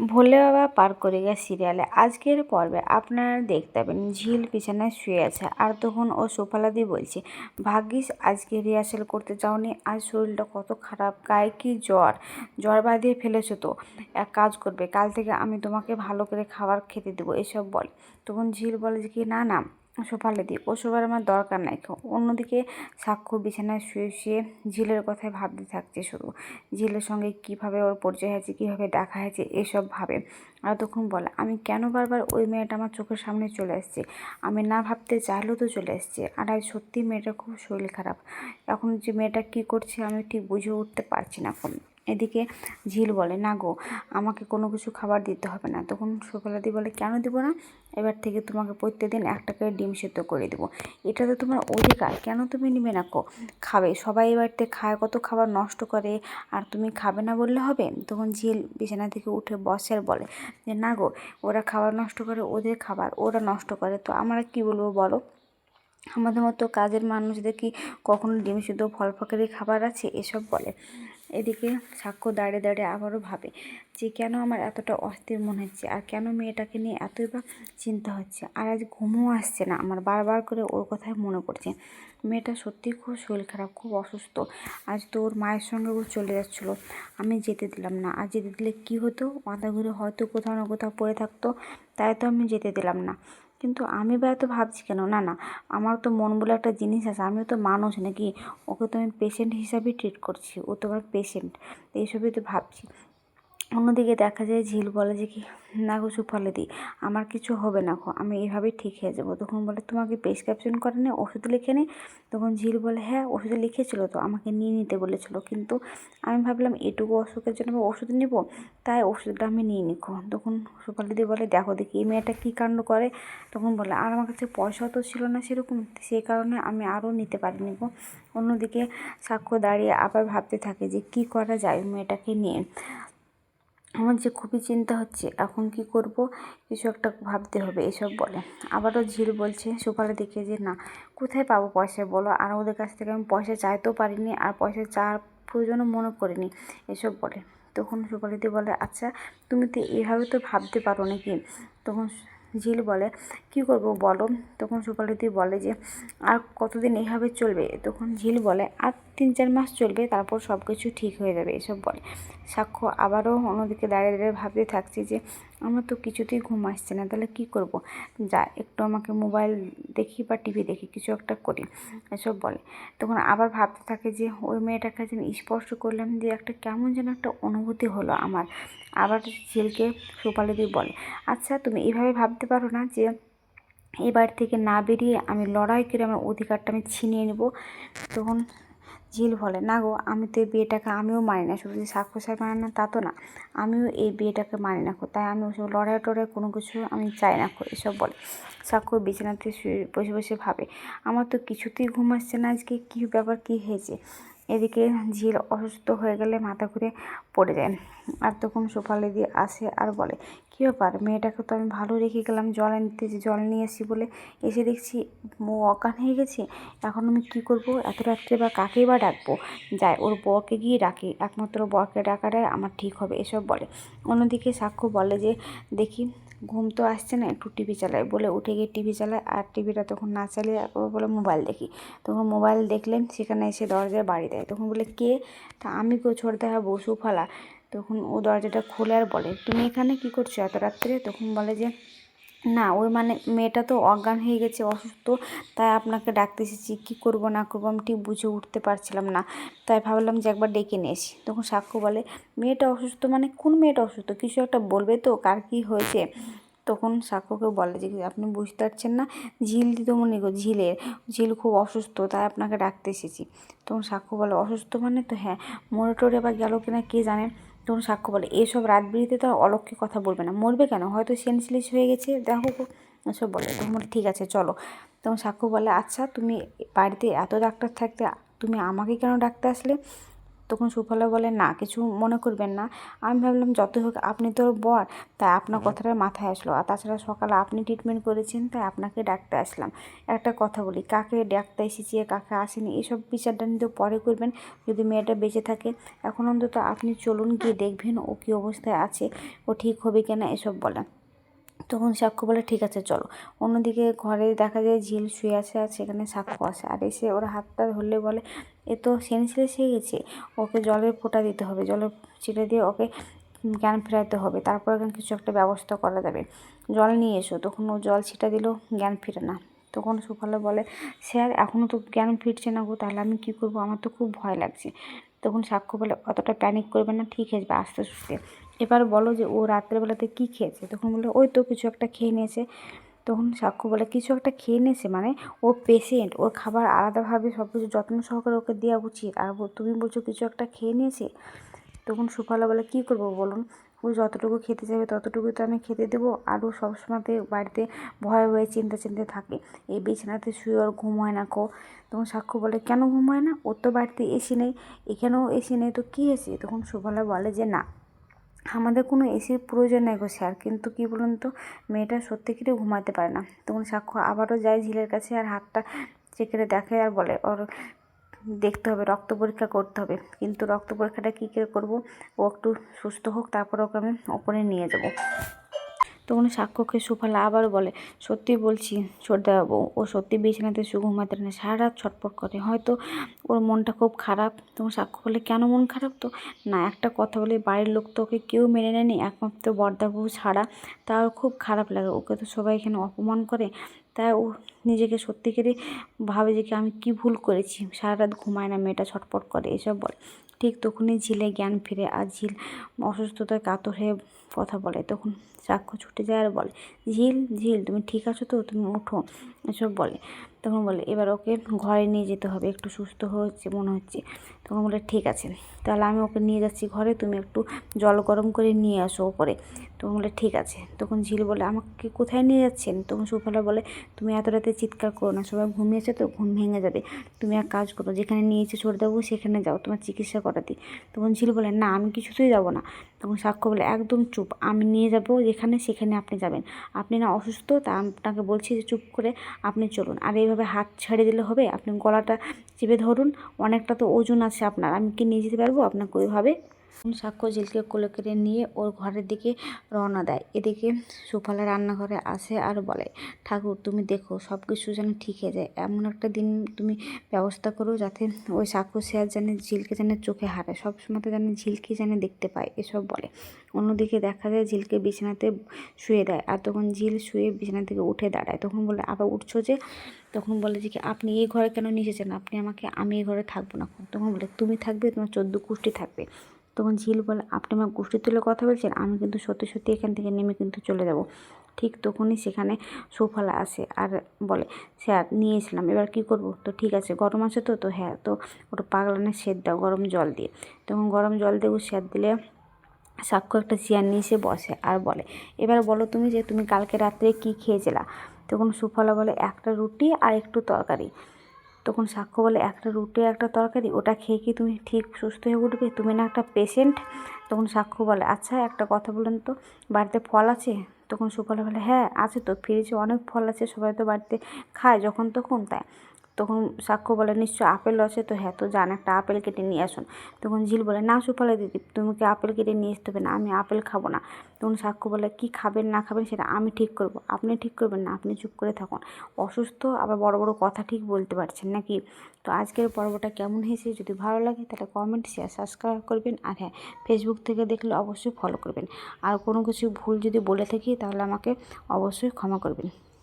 ভোলে বাবা পার করে গিয়ে সিরিয়ালে। আজকের পর্বে আপনারা দেখতে পাবেন, ঝিল বিছানায় শুয়ে আছে। আর তখন ও সোফালাদি বলছে, ভাগ্যিস আজকে রিহার্সাল করতে চাওনি আজ শরীরটা কত খারাপ। গায়ে কি জ্বর? জ্বর বাঁধিয়ে ফেলেছো তো। এক কাজ করবে, কাল থেকে আমি তোমাকে ভালো করে খাবার খেতে দেবো, এসব বল। তখন ঝিল বলে যে, কি? না না সোফালাদি ওসবের আমার দরকার নাই। অন্যদিকে সাক্ষ্য বিছানায় শুয়ে শুয়ে ঝিলের কথায় ভাবতে থাকছে শুধু ঝিলের সঙ্গে কীভাবে ওর পরিচয় হয়েছে, কীভাবে দেখা হয়েছে, এসব ভাবে। আর তখন বলে, আমি কেন বারবার ওই মেয়েটা আমার চোখের সামনে চলে আসছে আমি না ভাবতে চাইলেও তো চলে আসছে আর আজ সত্যি মেয়েটা খুব শরীর খারাপ। এখন যে মেয়েটা কী করছে আমি ঠিক বুঝে উঠতে পারছি না এখন। এদিকে ঝিল বলে, না গো, আমাকে কোনো কিছু খাবার দিতে হবে না। তখন সুফলাদি বলে, কেন দিব না? এবার থেকে তোমাকে প্রত্যেকদিন একটা করে ডিম সেদ্ধ করে দেবো। এটা তো তোমার অধিকার। কেন তুমি নিবে না কো? খাবে। সবাই এ বাড়িতে খায়, কত খাবার নষ্ট করে, আর তুমি খাবে না বললে হবে? তখন ঝিল বিছানা থেকে উঠে বসে বলে, যে না গো, ওরা খাবার নষ্ট করে, ওদের খাবার, ওরা নষ্ট করে। তো আমরা কি বলব বলো? আমাদের মতো কাজের মানুষদের কি কখনো ডিম সিদ্ধ ফল ফকারি খাবার আছে? এসব বলে। এদিকে সাক্ষ্য দাঁড়িয়ে দাঁড়িয়ে আবারও ভাবে যে কেন আমার এতটা অস্থির মনে হচ্ছে আর কেন মেয়েটাকে নিয়ে এতই বা চিন্তা হচ্ছে? আর আজ ঘুমও আসছে না। আমার বারবার করে ওর কথাই মনে পড়ছে। মেয়েটা সত্যি খুব শরীর খারাপ, খুব অসুস্থ। আজ তো ওর মায়ের সঙ্গে ও চলে যাচ্ছিল। আমি যেতে দিলাম না। আর যেতে দিলে কী হতো? মাথা ঘুরে হয়তো কোথাও না কোথাও পড়ে থাকতো। তাই তো আমি যেতে দিলাম না। কিন্তু আমি বা এত ভাবছি কেন? না না, আমার তো মন বলে একটা জিনিস আছে, আমিও তো মানুষ নাকি? ওকে তো আমি পেশেন্ট হিসাবেই ট্রিট করছি, ও তো আমার পেশেন্ট এইসবই তো ভাবছি। অন্যদিকে দেখা যায় ঝিল বলে যে কি, না গো দিই আমার কিছু হবে না গো, আমি এইভাবেই ঠিক হয়ে যাব। তখন বলে, তোমাকে প্রেসক্রিপশন করে নে ওষুধ লিখে নে। তখন ঝিল বলে হ্যাঁ ওষুধ লিখেছিল তো, আমাকে নিয়ে নিতে বলেছিল, কিন্তু আমি ভাবলাম এটুকু অসুখের জন্য আমি ওষুধ নেব, তাই ওষুধটা আমি নিয়ে নিখো তখন সুপালিদি বলে, দেখো দেখি, এই মেয়েটা কী কাণ্ড করে? তখন বলে, আর আমার কাছে পয়সাও তো ছিল না সেরকম সেই কারণে আমি আরও নিতে পারিনি গো। অন্যদিকে সাক্ষ্য দাঁড়িয়ে আবার ভাবতে থাকে যে, কি করা যায় মেয়েটাকে নিয়ে? আমার যে খুবই চিন্তা হচ্ছে, এখন কি করব? কিছু একটা ভাবতে হবে, এসব বলে। আবারও ঝিল বলছে সুপারে দেখে যে, না, কোথায় পাবো পয়সা বলো? আর ওদের কাছ থেকে আমি পয়সা চাইতেও পারিনি, আর পয়সা চাওয়ার প্রয়োজনও মনে করিনি। এসব বলে। তখন সুপারিদি বলে আচ্ছা তুমি তো এভাবে তো ভাবতে পারো নাকি? তখন ঝিল বলে, কি করব বলো? তখন সুপালিদি বলে যে, আর কতদিন এইভাবে চলবে? তখন ঝিল বলে, আর তিন চার মাস চলবে, তারপর সব কিছু ঠিক হয়ে যাবে, এসব বলে। সাক্ষ্য, আবারও অন্যদিকে দাঁড়িয়ে দাঁড়িয়ে ভাবতে থাকছি যে, আমার তো কিছুতেই ঘুম আসছে না, তাহলে কি করব? যা, একটু আমাকে মোবাইল দেখি বা টিভি দেখি, কিছু একটা করি, এসব বলে। তখন আবার ভাবতে থাকে যে, ওই মেয়েটার কাছে আমি স্পর্শ করলাম যে, একটা কেমন যেন একটা অনুভূতি হলো আমার। আবার সুপালি দিয়ে বলে আচ্ছা তুমি এভাবে ভাবতে পারো না যে এই বাড়ি থেকে না বেরিয়ে আমি লড়াই করে আমার অধিকারটা আমি ছিনিয়ে নেব। তখন ঝিল বলে, না গো, আমি তো এই বিয়েটাকে আমিও মানি না, শুধু যে সাহেব মানে না, তা তো না। আমিও এই বিয়েটাকে মানি না তাই আমি ওসব লড়াই টড়াই কোনো কিছু আমি চাই না এসব বলে। সাক্ষ্য বিছানাতে বসে বসে ভাবে, আমার তো কিছুতেই ঘুম আসছে না আজকে, কী ব্যাপার, কী হয়েছে? এদিকে ঝিল অসুস্থ হয়ে গেলে মাথা ঘুরে পড়ে যায়। আর তখন সোফালে দিয়ে আসে আর বলে কী ব্যাপার? মেয়েটাকে তো আমি ভালো রেখে গেলাম, জল আনতে যে জল নিয়ে আসি বলে এসে দেখছি মো অজ্ঞান হয়ে গেছে। এখন আমি কী করব? এত রাত্রে বা কাকেই বা ডাকবো? যায় ওর বরকে গিয়ে ডাকি। একমাত্র বরকে ডাকাটাই আমার ঠিক হবে, এসব বলে। অন্যদিকে সাক্ষ্য বলে যে, দেখি, ঘুম তো আসছে না, একটু টিভি চালায় বলে উঠে গিয়ে টিভি চালায় আর টিভিটা তখন না চালিয়ে বলে, মোবাইল দেখি। তখন মোবাইল দেখলেন সেখানে এসে দরজায় বাড়ি দেয়। তখন বলে, কে? তা আমি ছোট দেখা বসু ফালা তখন ও দরজাটা খোলে আর বলে, তুমি এখানে কি করছ এত রাত্রে? তখন বলে যে, না, ওই মানে মেয়েটা তো অজ্ঞান হয়ে গেছে, অসুস্থ, তাই আপনাকে ডাকতে এসেছি, কী করব না করব আমি ঠিক বুঝে উঠতে পারছিলাম না, তাই ভাবলাম যে একবার ডেকে নিয়ে এসি তখন সাক্ষ্য বলে, মেয়েটা অসুস্থ মানে কোন মেয়েটা অসুস্থ? কিছু একটা বলবে তো, কার কী হয়েছে? তখন সাক্ষ্যকে বলে যে, আপনি বুঝতে পারছেন না, ঝিল দিতমণি গো ঝিলের, ঝিল খুব অসুস্থ, তাই আপনাকে ডাকতে এসেছি। তখন সাক্ষ্য বলে, অসুস্থ মানে তো হ্যাঁ মরে টরে বা গেল কিনা কে জানে? তখন সাক্ষ্য বলে, এসব রাত বিড়িতে তো অলক্ষ্যে কথা বলবে না। মরবে কেন? হয়তো সেন্সলেস হয়ে গেছে। দেখো এসব বলে। তখন বলে, ঠিক আছে, চলো। তখন সাক্ষ্য বলে আচ্ছা তুমি বাড়িতে এত ডাক্তার থাকতে, তুমি আমাকে কেন ডাকতে আসলে? তখন সুফলা বলে না কিছু মনে করবেন না। আমি ভাবলাম যতই হোক আপনি তো বর তাই আপনার কথাটা মাথায় আসলো। আর তাছাড়া সকালে আপনি ট্রিটমেন্ট করেছেন তাই আপনাকে ডাকতে আসলাম। একটা কথা বলি কাকে ডাকতে এসেছি কাকে আসেনি এসব বিচারটা কিন্তু পরে করবেন। যদি মেয়েটা বেঁচে থাকে এখন অন্তত আপনি চলুন গিয়ে দেখবেন ও কী অবস্থায় আছে ও ঠিক হবে কিনা এসব বলে তখন সাক্ষ্য বলে, ঠিক আছে, চলো। অন্যদিকে ঘরে দেখা যায় ঝিল শুয়ে আছে আর সেখানে সাক্ষ্য আসে আর এসে ওরা হাতটা ধরলে বলে, এ তো সেন্সলেস হয়ে গেছে, ওকে জলের ফোঁটা দিতে হবে, জলের ছিটে দিয়ে ওকে জ্ঞান ফেরাতে হবে, তারপর কিছু একটা ব্যবস্থা করা যাবে। জল নিয়ে এসো। তখন ও জল ছিটা দিলেও জ্ঞান ফিরে না। তখন সুফলা বলে স্যার এখনও তো জ্ঞান ফিরছে না গো, তাহলে আমি কী করব? আমার তো খুব ভয় লাগছে। তখন সাক্ষ্য বলে, অতটা প্যানিক করবে না, ঠিক আসবে আস্তে সুস্তে এবার বলো যে ও রাত্রেবেলাতে কী খেয়েছে? তখন বলে ওই তো কিছু একটা খেয়ে নিয়েছে। তখন সাক্ষ্য বলে, কিছু একটা খেয়ে নিয়েছে মানে? ও পেশেন্ট ওর খাবার আলাদাভাবে সব কিছু যত্ন সহকারে ওকে দেওয়া উচিত। আর তুমি বলছো কিছু একটা খেয়ে নিয়েছে? তখন সুফলা বলে, কী করব বলুন? ও যতটুকু খেতে চাইবে ততটুকু তো আমি খেতে দেবো। আর ও সবসময়তে বাড়িতে ভয়ে ভয়ে চিন্তা চিন্তা থাকে, এই বিছানাতে শুয়ে ওর ঘুম হয় না কো? তখন সাক্ষ্য বলে, কেন ঘুম হয় না? ওর তো বাড়িতে এসি নেই। এখানেও এসি নেই, তো কী এসি তখন সুফলা বলে যে, না। আমাদের কোনো এসির প্রয়োজন নেই গো স্যার, কিন্তু কী বলুন তো, মেয়েটা সত্যি সত্যিকারে ঘুমাতে পারে না। তখন সাক্ষ্য আবারও যায় ঝিলের কাছে আর হাতটা চেকেরে দেখে আর বলে, ওর দেখতে হবে, রক্ত পরীক্ষা করতে হবে। কিন্তু রক্ত পরীক্ষাটা কী করে করব? ও একটু সুস্থ হোক, তারপর ওকে আমি ওপরে নিয়ে যাব। তখন সাক্ষ্যকে সুফলা আবার বলে, সত্যি বলছি ছোটদাবাবু ও সত্যি বিছানাতে শু ঘুমাতে পারে না, সারা রাত ছটফট করে। হয়তো ওর মনটা খুব খারাপ। তখন সাক্ষ্য বলে, কেন মন খারাপ তো? না, একটা কথা বলে, বাড়ির লোক তো ওকে কেউ মেনে নেয়নি, একমাত্র বর্দাবু ছাড়া। তার খুব খারাপ লাগে, ওকে তো সবাই এখানে অপমান করে। তাই ও নিজেকে সত্যিকারই ভাবে যে কি আমি কি ভুল করেছি, সারা রাত ঘুমায় না, মেয়েটা ছটফট করে, এসব বলে। ঠিক তখনই ঝিলে জ্ঞান ফিরে, আর ঝিল অসুস্থতায় কাতর হয়ে কথা বলে। তখন সাক্ষ্য ছুটে যায় আর বলে, ঝিল ঝিল, তুমি ঠিক আছো তো? তুমি ওঠো। এসব বলে। তখন বলে, এবার ওকে ঘরে নিয়ে যেতে হবে, একটু সুস্থ হচ্ছে মনে হচ্ছে। তখন বলে, ঠিক আছে, তাহলে আমি ওকে নিয়ে যাচ্ছি ঘরে, তুমি একটু জল গরম করে নিয়ে আসো ওপরে। তখন বলে, ঠিক আছে। তখন ঝিল বলে, আমাকে কোথায় নিয়ে যাচ্ছেন? তখন সুফলা বলে, তুমি এত রাতে চিৎকার করো না, সবাই ঘুমিয়েছে তো, ঘুম ভেঙে যাবে। তুমি এক কাজ করো, যেখানে নিয়েছে দেবো, সেখানে যাও, তোমার চিকিৎসা করাতে। তখন ঝিল বলে, না, আমি কিছুতেই যাব না। তখন সাক্ষ্য বলে, একদম চুপ, আমি নিয়ে যাব যেখানে সেখানে আপনি যাবেন। আপনি না অসুস্থ, তা আপনাকে বলছি যে চুপ করে আপনি চলুন। আর এইভাবে হাত ছেড়ে দিলে হবে, আপনি গলাটা চেপে ধরুন, অনেকটা তো ওজন আছে আপনার, আমি কি নিয়ে যেতে পারব? আপনাকে ওইভাবে সাক্ষ্য ঝিলকে কোলে করে নিয়ে ওর ঘরের দিকে রওনা দেয়। এদিকে সুফলা রান্নাঘরে আসে আর বলে, ঠাকুর, তুমি দেখো সব কিছু যেন ঠিক হয়ে যায়। এমন একটা দিন তুমি ব্যবস্থা করো যাতে ওই সাক্ষ্য শেয়ার যেন ঝিলকে যেন চোখে হারায় সবসময় তো যেন ঝিলকে যেন দেখতে পায়, এসব বলে। অন্যদিকে দেখা যায় ঝিলকে বিছানাতে শুয়ে দেয় আর তখন ঝিল শুয়ে বিছানা থেকে উঠে দাঁড়ায়। তখন বলে, আবার উঠছো যে? তখন বলে যে কি আপনি এই ঘরে কেন নিয়ে এসেছেন? আপনি আমাকে, আমি এই ঘরে থাকব না তখন বলে, তুমি থাকবে, তোমার চোদ্দ কুষ্টি থাকবে। তখন ঝিল বলে, আপনি আমার গোষ্ঠী তুলে কথা বলছেন, আমি কিন্তু সত্যি সত্যি এখান থেকে নেমে কিন্তু চলে যাব। ঠিক তখনই সেখানে সোফালা আসে আর বলে, স্যার, নিয়ে এসলাম এবার কী করব? তো ঠিক আছে, গরম আছে তো তো হ্যাঁ তো ওটা পাগলানে সেদ দাও, গরম জল দিয়ে। তখন গরম জল ও সেদ দিলে সাক্ষ্য একটা চেয়ার নিয়ে এসে বসে আর বলে, এবার বলো তুমি যে তুমি কালকে রাত্রে কি খেয়েছিলা? তখন সুফলা বলে, একটা রুটি আর একটু তরকারি। তখন সাক্ষ্য বলে, একটা রুটি, একটা তরকারি, ওটা খেয়ে কি তুমি ঠিক সুস্থ হয়ে উঠবে? তুমি না একটা পেশেন্ট তখন সাক্ষ্য বলে আচ্ছা একটা কথা বলেন তো, বাড়িতে ফল আছে? তখন সুফলা বলে হ্যাঁ আছে তো, ফ্রিজে অনেক ফল আছে, সবাই তো বাড়িতে খায় যখন তখন, তাই। তখন সাক্ষ্য বলে নিশ্চয় আপেল আছে, তো হ্যাঁ তো যান, একটা আপেল কেটে নিয়ে আসুন। তখন ঝিল বলে, না সুফলা দিদি, তুমি কি আপেল কেটে নিয়ে আসতে হবে না? আমি আপেল খাব না। তখন সাক্ষ্য বলে, কি খাবেন, না খাবেন সেটা আমি ঠিক করব। আপনি ঠিক করবেন না, আপনি চুপ করে থাকুন। অসুস্থ, আবার বড় বড় কথা ঠিক বলতে পারছেন নাকি? তো আজকের পর্বটা কেমন হয়েছে যদি ভালো লাগে, তাহলে কমেন্ট শেয়ার সাবস্ক্রাইব করবেন। আর হ্যাঁ ফেসবুক থেকে দেখলে অবশ্যই ফলো করবেন। আর কোনো কিছু ভুল যদি বলে থাকি, তাহলে আমাকে অবশ্যই ক্ষমা করবেন।